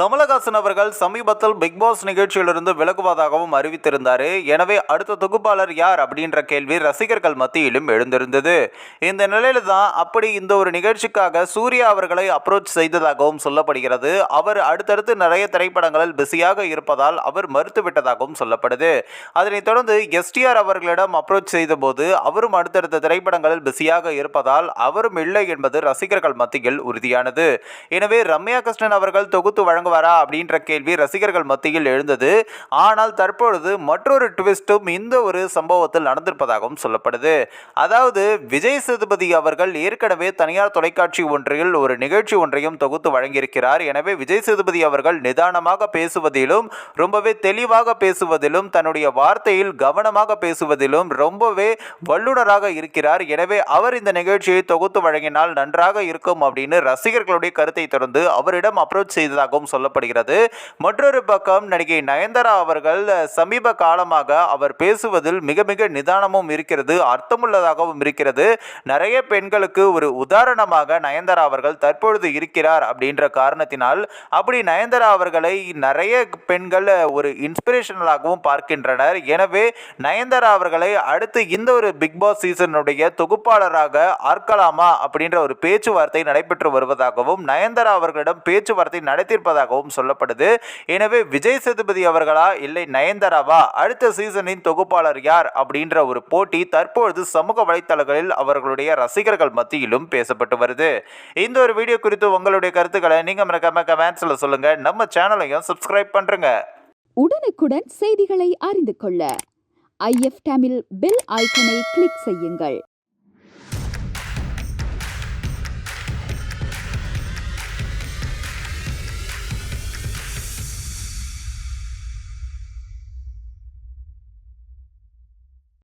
கமலஹாசன் அவர்கள் சமீபத்தில் big pass நிகழ்ச்சியிலிருந்து விலகுவதாகவும் அறிவித்திருந்தார். எனவே அடுத்த தொகுப்பாளர் யார் அப்படின்ற கேள்வி ரசிகர்கள் மத்தியிலும் எழுந்திருந்தது. இந்த நிலையில தான் அப்படி இந்த ஒரு நிகழ்ச்சிக்காக சூர்யா அவர்களை அப்ரோச் செய்ததாகவும் சொல்லப்படுகிறது. அவர் அடுத்தடுத்து நிறைய திரைப்படங்களில் பிஸியாக இருப்பதால் அவர் மறுத்துவிட்டதாகவும் சொல்லப்படுது. அதனைத் தொடர்ந்து எஸ்டிஆர் அவர்களிடம் அப்ரோச் செய்தபோது அவரும் அடுத்தடுத்த திரைப்படங்களில் பிஸியாக இருப்பதால் அவரும் இல்லை என்பது ரசிகர்கள் மத்தியில் உறுதியானது. எனவே ரம்யா கிருஷ்ணன் அவர்கள் தொகுத்து வாங்குவாரா அப்படின்ற கேள்வி ரசிகர்கள் மத்தியில் எழுந்தது. ஆனால் தற்பொழுது மற்றொரு ட்விஸ்டும் இந்த ஒரு சம்பவத்தில் நடந்திருப்பதாகவும் சொல்லப்படுது. அதாவது விஜய் சேதுபதி அவர்கள் ஏற்கனவே தனியார் தொலைக்காட்சி ஒன்றில் ஒரு நிகழ்ச்சி ஒன்றையும் தொகுத்து வழங்கியிருக்கிறார். எனவே விஜய் சேதுபதி அவர்கள் நிதானமாக பேசுவதிலும் ரொம்பவே தெளிவாக பேசுவதிலும் தன்னுடைய வார்த்தையில் கவனமாக பேசுவதிலும் ரொம்பவே வல்லுனராக இருக்கிறார். எனவே அவர் இந்த நிகழ்ச்சியை தொகுத்து வழங்கினால் நன்றாக இருக்கும் அப்படின்னு ரசிகர்களுடைய கருத்தை தொடர்ந்து அவரிடம் அப்ரோச் செய்ததாகவும் சொல்லப்படுகிறது. மற்றொரு பக்கம் நடிகை நயன்தாரா அவர்கள் சமீப காலமாக அவர் பேசுவதில் மிக மிக நிதானமும் இருக்கிறது அர்த்தமுள்ளதாகவும் இருக்கிறது. நிறைய பெண்களுக்கு ஒரு உதாரணமாக நயன்தாரா அவர்கள் தற்பொழுது இருக்கிறார் அப்படின்ற காரணத்தினால் அப்படி நயன்தாரா அவர்களை நிறைய பெண்கள் ஒரு இன்ஸ்பிரேஷனலாகவும் பார்க்கின்றனர். எனவே நயன்தாரா அவர்களை அடுத்து இந்த ஒரு பிக் பாஸ் சீசனுடைய தொகுப்பாளராக ஆர்க்கலாமா அப்படின்ற ஒரு பேச்சுவார்த்தை நடைபெற்று வருவதாகவும் நயன்தாரா அவர்களிடம் பேச்சுவார்த்தை இருப்பதாகவும் சொல்லப்படுது. எனவே விஜய் சேதுபதி அவர்களா? இல்லை நயன்தாராவா? அடுத்த சீசனின் தொகுப்பாளர் யார்? அப்படின்ற ஒரு போட்டி தற்பொழுது சமூக வலைத்தளங்களில் அவர்களுடைய ரசிகர்கள் மத்தியிலும் பேசப்பட்டு வருது. இந்த ஒரு வீடியோ குறித்து உங்களுடைய கருத்துக்களை நீங்க மறக்காம கமெண்ட்ஸ்ல சொல்லுங்க. நம்ம சேனலையும் சப்ஸ்கிரைப் பண்றேங்க. உடனுக்குடன் செய்திகளை அறிந்து கொள்ள. ஐஎஃப் தமிழ் பெல் ஐக்கனை கிளிக் செய்யுங்கள்.